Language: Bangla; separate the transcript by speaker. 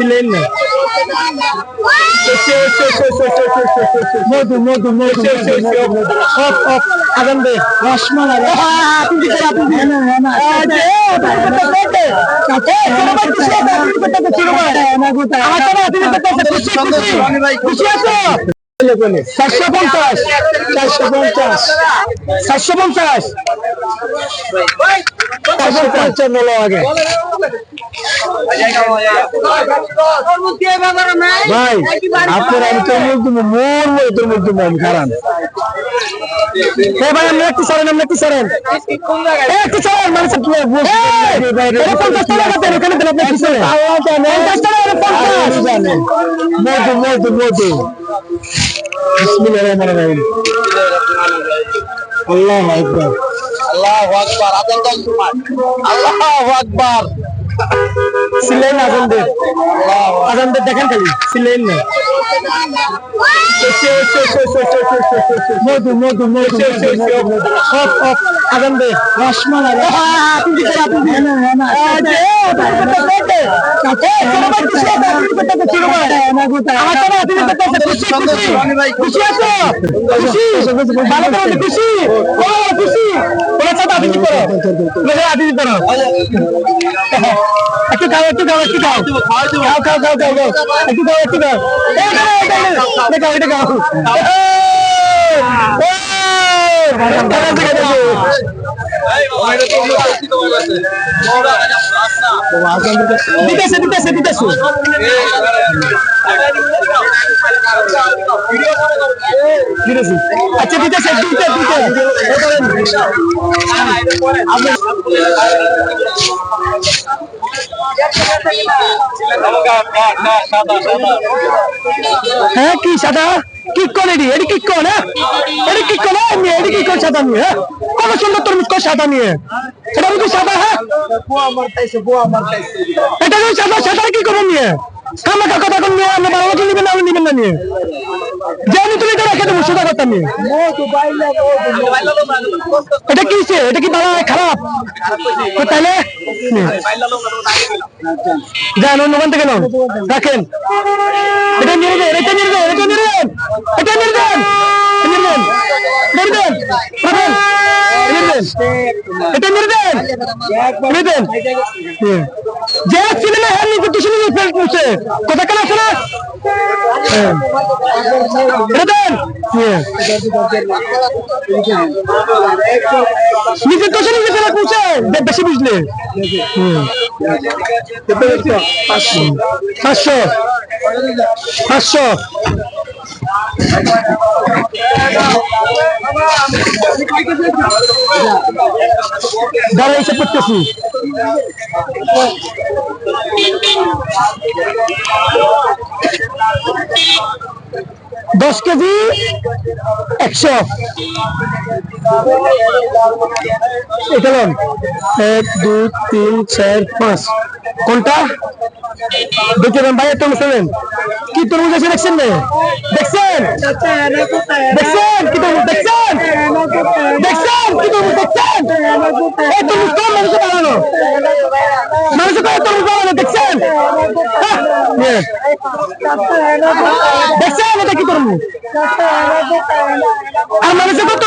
Speaker 1: না মধু মধু মধু অফ অফ আগান দে রসমালাই চারশো পঞ্চাশ চারশো পঞ্চাশ চারশো পঞ্চাশ চারশো পঞ্চান্ন আগে ভাই আপনার আমি তোর মধ্যে মন মনে তোর মধ্যে মন খারাপ ভাই আপনি একটু সরেন আপনি একটু সরেন। এই, একটু সরেন বসে পঞ্চাশ টাকা দেন ওখানে দেন আপনি একটু সরেন। পঞ্চাশ টাকা পঞ্চাশ। মধু মধু মধু। বিসমিল্লাহির রহমানির রহিম। আল্লাহু আকবার।
Speaker 2: আল্লাহু আকবার আজান দাও আল্লাহু আকবার।
Speaker 1: সিলেন আজানদের আজানদের দেখেন খালি সিলেন না মধু মধু মধু রসমালাই আপনি খুশি করো খাও একটু খাও একটু খাও খাও খাও খাও খাও খাও একটু খাও একটু খাও এটা খাও এটা খাও দিতেছে দিতেছে দিতেছে দিতেছে আচ্ছা দিতেছে দিতে দিতে হ্যাঁ কি সাদা? কি এডি এডি কি কোন হ্যাঁ এডি কি কোন আমি এডি কি কোন সাদা নিয়ে কত সুন্দর তরমুজ কোন সাদা নিয়ে। এটা কি সাদা হ্যাঁ এটা কি সাদা সাদা কি করে নিয়ে? কামাকা কথা কোন নিয়ে আমরা বছর নিবেন না, আমি নিবেন না নিয়ে। যে আমি তুমি এটা রেখে দেবো, সোজা কথা নিয়ে। এটা কি সে এটা কি ভালো খারাপ? তো তাহলে? যান অন্য থেকে নাও রাখেন। এটা নিয়ে দেন এটা নিয়ে দেন এটা নিয়ে দেন এটা নিয়ে দেন নিয়ে এটা যে সিনেমা ফেল করছে। কথা কেন আছে না। এটা হ্যাঁ। নিজে ফেলে করছে বেশি বুঝলে। পাঁচশো পাঁচশো দাঁড়া এসে করতেছি দশ কেজি একশো। এটা লন। এক, দুই, তিন, চার, পাঁচ। কোনটা? দেখতে দেন ভাই তরমুজ নেবেন কি তরমুজ আছে দেখছেন না? দেখছেন? দেখছেন কি তরমুজ? দেখছেন? দেখছেন কি তরমুজ? দেখছেন? এই তরমুজ কোন মানুষে বানানো। মানুষে কোন তরমুজ বানানো, দেখছেন। দেখছেন এটা কি করব? আর মানুষে কত